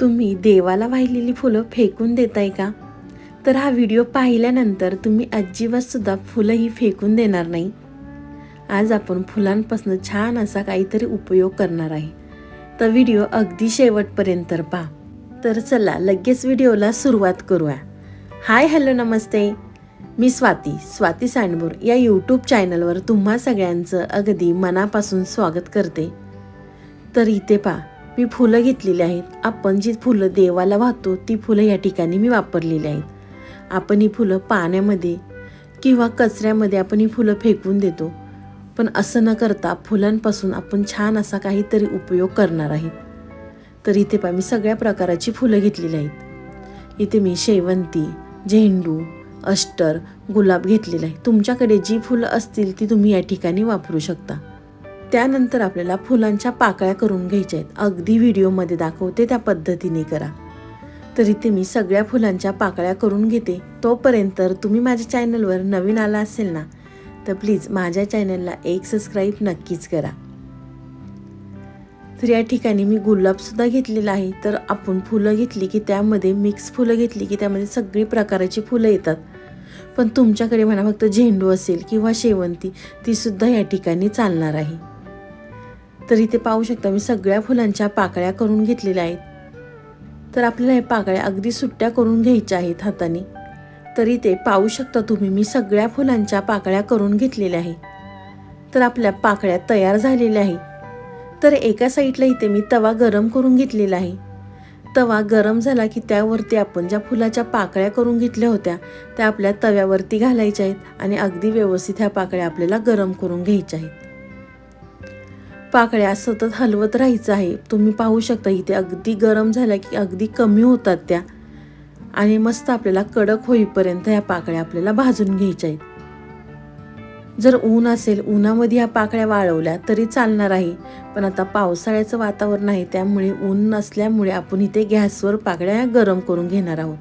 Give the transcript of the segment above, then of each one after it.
तुम्ही देवाला वाहिलेली फुलं फेकून देताय का? तर हा व्हिडिओ पाहिल्यानंतर तुम्ही अजिबातसुद्धा फुलंही फेकून देणार नाही. आज आपण फुलांपासून छान असा काहीतरी उपयोग करणार आहे. तर व्हिडिओ अगदी शेवटपर्यंत पहा. तर चला लगेच व्हिडिओला सुरुवात करूया. हाय हॅलो नमस्ते. मी स्वाती स्वाती सांडबोर या यूट्यूब चॅनलवर तुम्हा सगळ्यांचं अगदी मनापासून स्वागत करते. तर इथे पहा मी फुलं घेतलेली आहेत. आपण जी फुलं देवाला वाहतो ती फुलं या ठिकाणी मी वापरलेली आहेत. आपण ही फुलं पाण्यामध्ये किंवा कचऱ्यामध्ये आपण ही फुलं फेकून देतो. पण असं न करता फुलांपासून आपण छान असा काहीतरी उपयोग करणार आहेत तर इथे पा मी सगळ्या प्रकाराची फुलं घेतलेली आहेत. इथे मी शेवंती झेंडू अष्टर गुलाब घेतलेला आहे तुमच्याकडे जी फुलं असतील ती तुम्ही या ठिकाणी वापरू शकता. त्यानंतर आपल्याला फुलांच्या पाकळ्या करून घ्यायच्या आहेत. अगदी व्हिडिओमध्ये दाखवते त्या पद्धतीने करा. तर इथे मी सगळ्या फुलांच्या पाकळ्या करून घेते. तोपर्यंत तुम्ही माझ्या चॅनलवर नवीन आला असेल ना तर प्लीज माझ्या चॅनलला एक सबस्क्राईब नक्कीच करा. तर या ठिकाणी मी गुलाबसुद्धा घेतलेला आहे. तर आपण फुलं घेतली की त्यामध्ये मिक्स फुलं घेतली की त्यामध्ये सगळी प्रकाराची फुलं येतात. पण तुमच्याकडे म्हणा फक्त झेंडू असेल किंवा शेवंती तीसुद्धा या ठिकाणी चालणार आहे. तर इथे पाहू शकता मी सगळ्या फुलांच्या पाकळ्या करून घेतलेल्या आहेत. तर आपल्याला हे पाकळ्या अगदी सुट्ट्या करून घ्यायच्या आहेत हाताने. तर इथे पाहू शकता तुम्ही मी सगळ्या फुलांच्या पाकळ्या करून घेतलेल्या आहे तर आपल्या पाकळ्या तयार झालेल्या आहे तर एका साईडला इथे मी तवा गरम करून घेतलेला आहे. तवा गरम झाला की त्यावरती आपण ज्या फुलाच्या पाकळ्या करून घेतल्या होत्या त्या आपल्या तव्यावरती घालायच्या आहेत आणि अगदी व्यवस्थित ह्या पाकळ्या आपल्याला गरम करून घ्यायच्या आहेत. पाकळ्या सतत हलवत राहायचं आहे. तुम्ही पाहू शकता इथे अगदी गरम झाल्या की अगदी कमी होतात त्या. आणि मस्त आपल्याला कडक होईपर्यंत ह्या पाकळ्या आपल्याला भाजून घ्यायच्या आहेत. जर ऊन असेल उन्हामध्ये ह्या पाकळ्या वाळवल्या तरी चालणार आहे. पण आता पावसाळ्याचं वातावरण आहे त्यामुळे ऊन नसल्यामुळे आपण इथे गॅसवर पाकळ्या गरम करून घेणार आहोत.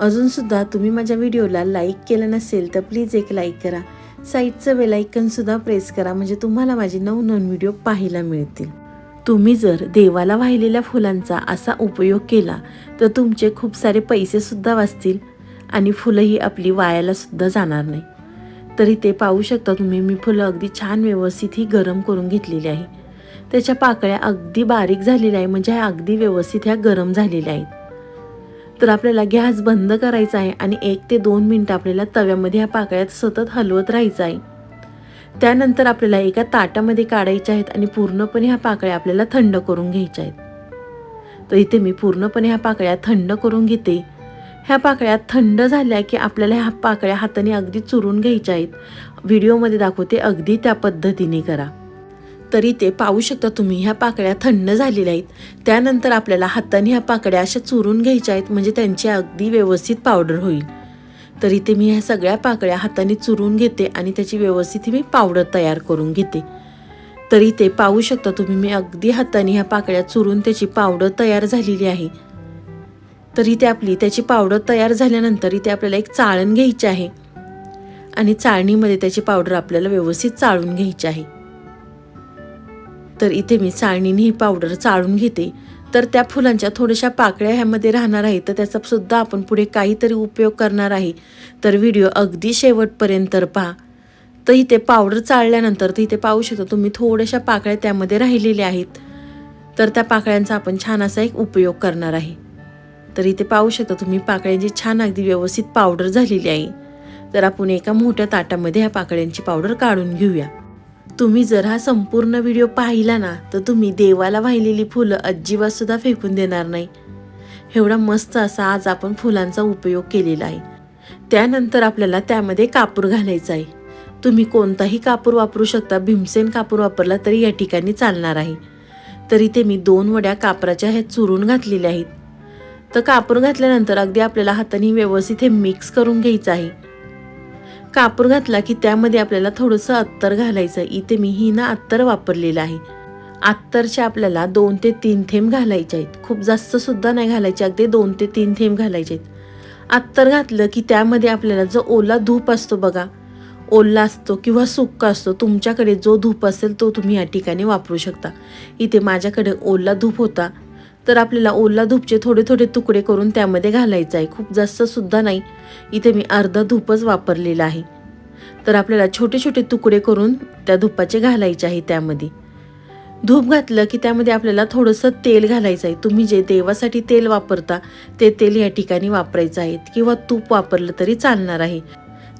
अजूनसुद्धा तुम्ही माझ्या व्हिडिओला लाईक केलं नसेल तर प्लीज एक लाईक करा. साईडचं बेलायकन सुद्धा प्रेस करा म्हणजे तुम्हाला माझे नवनवीन व्हिडिओ पाहायला मिळतील. तुम्ही जर देवाला वाहिलेल्या फुलांचा असा उपयोग केला तर तुमचे खूप सारे पैसे सुद्धा वाचतील आणि फुलंही आपली वायाला सुद्धा जाणार नाही. तरी ते पाहू शकता तुम्ही मी फुलं अगदी छान व्यवस्थित ही गरम करून घेतलेली आहे. त्याच्या पाकळ्या अगदी बारीक झालेल्या आहे म्हणजे ह्या अगदी व्यवस्थित ह्या गरम झालेल्या आहेत. तर आपल्याला गॅस बंद करायचा आहे आणि एक ते दोन मिनटं आपल्याला तव्यामध्ये ह्या पाकळ्यात सतत हलवत राहायचं आहे. त्यानंतर आपल्याला एका ताटामध्ये काढायच्या आहेत आणि पूर्णपणे ह्या पाकळ्या आपल्याला थंड करून घ्यायच्या आहेत. तर इथे मी पूर्णपणे ह्या पाकळ्या थंड करून घेते. ह्या पाकळ्या थंड झाल्या की आपल्याला ह्या पाकळ्या हाताने अगदी चुरून घ्यायच्या आहेत. व्हिडिओमध्ये दाखवते अगदी त्या पद्धतीने करा. तरी ते पाहू शकता तुम्ही ह्या पाकळ्या थंड झालेल्या आहेत. त्यानंतर आपल्याला हाताने ह्या पाकळ्या अशा चुरून घ्यायच्या आहेत म्हणजे त्यांची अगदी व्यवस्थित पावडर होईल. तर इथे मी ह्या सगळ्या पाकळ्या हाताने चुरून घेते आणि त्याची व्यवस्थित मी पावडर तयार करून घेते. तर इथे पाहू शकता तुम्ही मी अगदी हाताने ह्या पाकळ्या चुरून त्याची पावडर तयार झालेली आहे. तर इथे आपली त्याची पावडर तयार झाल्यानंतर इथे आपल्याला एक चाळण घ्यायची आहे. आणि चाळणीमध्ये त्याची पावडर आपल्याला व्यवस्थित चाळून घ्यायची आहे. तर इथे मी चाळणीने ही पावडर चाळून घेते. तर त्या फुलांच्या थोड्याशा पाकळ्या ह्यामध्ये राहणार आहे. तर त्याचा सुद्धा आपण पुढे काहीतरी उपयोग करणार आहे. तर व्हिडिओ अगदी शेवटपर्यंत पहा. तर इथे पावडर चाळल्यानंतर तर इथे पाहू शकता तुम्ही थोड्याशा पाकळ्या त्यामध्ये राहिलेल्या आहेत. तर त्या पाकळ्यांचा आपण छान असा एक उपयोग करणार आहे. तर इथे पाहू शकता तुम्ही पाकळ्यांची छान अगदी व्यवस्थित पावडर झालेली आहे. तर आपण एका मोठ्या ताटामध्ये ह्या पाकळ्यांची पावडर काढून घेऊया. तुम्ही जर हा संपूर्ण व्हिडिओ पाहिला ना तर तुम्ही देवाला वाहिलेली फुलं अजिबात सुद्धा फेकून देणार नाही. एवढा मस्त असा आज आपण फुलांचा उपयोग केलेला आहे. त्यानंतर आपल्याला त्यामध्ये कापूर घालायचा आहे. तुम्ही कोणताही कापूर वापरू शकता भीमसेन कापूर वापरला तरी या ठिकाणी चालणार आहे. तर इथे मी दोन वड्या कापराच्या ह्या चुरून घातलेल्या आहेत. तर कापूर घातल्यानंतर अगदी आपल्याला हाताने व्यवस्थित हे मिक्स करून घ्यायचं आहे. कापूर घातला की त्यामध्ये आपल्याला थोडंसं अत्तर घालायचं. इथे मी ही ना अत्तर वापरलेलं आहे. अत्तरचे आपल्याला दोन ते तीन थेंब घालायचे आहेत. खूप जास्त सुद्धा नाही घालायचे अगदी दोन ते तीन थेंब घालायचे आहेत. अत्तर घातलं की त्यामध्ये आपल्याला जो ओला धूप असतो बघा ओला असतो किंवा सुक्का असतो तुमच्याकडे जो धूप असेल तो तुम्ही या ठिकाणी वापरू शकता. इथे माझ्याकडे ओला धूप होता. तर आपल्याला ओला धूपचे थोडे थोडे तुकडे करून त्यामध्ये घालायचं आहे. खूप जास्त सुद्धा नाही. इथे मी अर्धा धूपच वापरलेला आहे. तर आपल्याला छोटे छोटे तुकडे करून त्या धुपाचे घालायचे आहे त्यामध्ये. धूप घातलं की त्यामध्ये आपल्याला थोडंसं तेल घालायचं आहे. तुम्ही जे देवासाठी तेल वापरता ते तेल या ठिकाणी वापरायचं आहे. किंवा तूप वापरलं तरी चालणार आहे.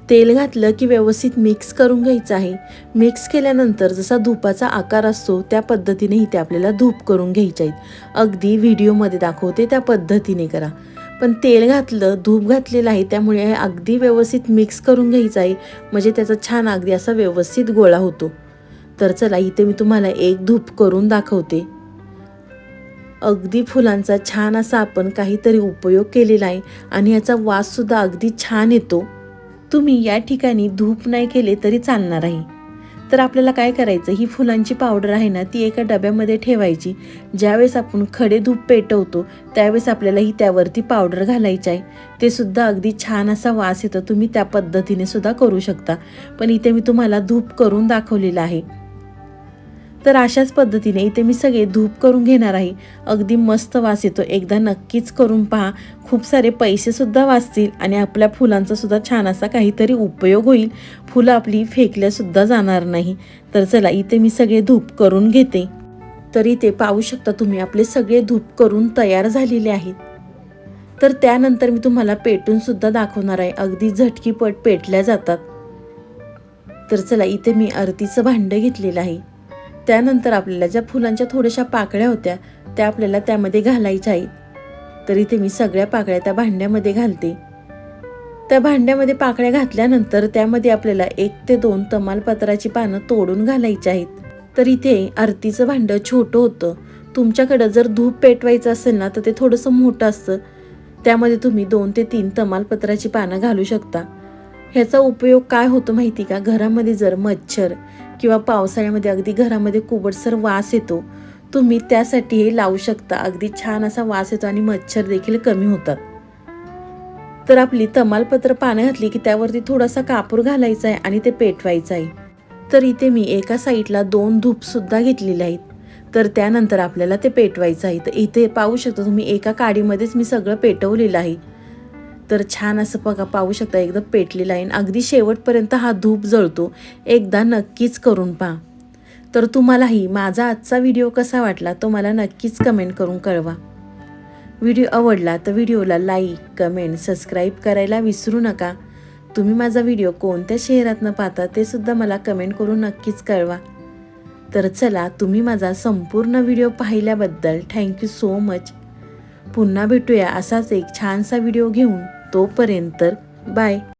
तेल घातलं की व्यवस्थित मिक्स करून घ्यायचं आहे. मिक्स केल्यानंतर जसा धुपाचा आकार असतो त्या पद्धतीने इथे आपल्याला धूप करून घ्यायचे आहेत. अगदी व्हिडिओमध्ये दाखवते त्या पद्धतीने करा. पण तेल घातलं धूप घातलेलं आहे त्यामुळे हे अगदी व्यवस्थित मिक्स करून घ्यायचं आहे. म्हणजे त्याचा छान अगदी असा व्यवस्थित गोळा होतो. तर चला इथे मी तुम्हाला एक धूप करून दाखवते. अगदी फुलांचा छान असा आपण काहीतरी उपयोग केलेला आहे. आणि याचा वाससुद्धा अगदी छान येतो. तुम्ही या ठिकाणी धूप नाही केले तरी चालणार आहे. तर आपल्याला काय करायचं? ही फुलांची पावडर आहे ना ती एका डब्यामध्ये ठेवायची. ज्यावेळेस आपण खडे धूप पेटवतो त्यावेळेस आपल्याला ही त्यावरती पावडर घालायची आहे. ते सुद्धा अगदी छान असा वास येतो. तुम्ही त्या पद्धतीने सुद्धा करू शकता. पण इथे मी तुम्हाला धूप करून दाखवलेलं आहे. तर अशाच पद्धतीने इथे मी सगळे धूप करून घेणार आहे. अगदी मस्त वास येतो. एकदा नक्कीच करून पहा. खूप सारे पैसेसुद्धा वाचतील आणि आपल्या फुलांचा सुद्धा छान असा काहीतरी उपयोग होईल. फुलं आपली फेकल्यासुद्धा जाणार नाही. तर चला इथे मी सगळे धूप करून घेते. तर इथे पाहू शकता तुम्ही आपले सगळे धूप करून तयार झालेले आहेत. तर त्यानंतर मी तुम्हाला पेटूनसुद्धा दाखवणार आहे. अगदी झटकीपट पेटल्या जातात. तर चला इथे मी आरतीचं भांडं घेतलेलं आहे. त्यानंतर आपल्याला ज्या फुलांच्या थोड्याशा पाकळ्या होत्या त्या आपल्याला त्यामध्ये घालायच्या आहेत. तर इथे मी सगळ्या पाकळ्या त्या भांड्यामध्ये घालते. त्या भांड्यामध्ये पाकळ्या घातल्यानंतर त्यामध्ये आपल्याला एक ते दोन तमालपत्राची पानं तोडून घालायची आहेत. तर इथे आरतीचं भांडं छोटं होतं. तुमच्याकडं जर धूप पेटवायचं असेल ना तर ते थोडंसं मोठं असतं. त्यामध्ये तुम्ही दोन ते तीन तमालपत्राची पानं घालू शकता. ह्याचा उपयोग काय होतो माहिती का? घरामध्ये जर मच्छर किंवा पावसाळ्यामध्ये अगदी घरामध्ये कुबटसर वास येतो तुम्ही त्यासाठी हे लावू शकता. अगदी छान असा वास येतो आणि मच्छर देखील कमी होतात. तर आपली तमालपत्र पानं घातली की त्यावरती थोडासा कापूर घालायचा आहे आणि ते पेटवायचं आहे. तर इथे मी एका साईडला दोन धूपसुद्धा घेतलेले आहेत. तर त्यानंतर आपल्याला ते पेटवायचं आहे. तर इथे पाहू शकता तुम्ही एका काडीमध्येच मी सगळं पेटवलेलं आहे. तर छान असं बघा पाहू शकता एकदम पेटली लाईन. अगदी शेवटपर्यंत हा धूप जळतो. एकदा नक्कीच करून पहा. तर तुम्हालाही माझा आजचा व्हिडिओ कसा वाटला तो मला नक्कीच कमेंट करून कळवा. व्हिडिओ आवडला तर व्हिडिओला लाईक कमेंट सबस्क्राईब करायला विसरू नका. तुम्ही माझा व्हिडिओ कोणत्या शहरातनं पाहता ते सुद्धा मला कमेंट करून नक्कीच कळवा. तर चला तुम्ही माझा संपूर्ण व्हिडिओ पाहिल्याबद्दल थँक्यू सो मच. पुन्हा भेटूया असाच एक छानसा व्हिडिओ घेऊन. तोपर्यंत बाय.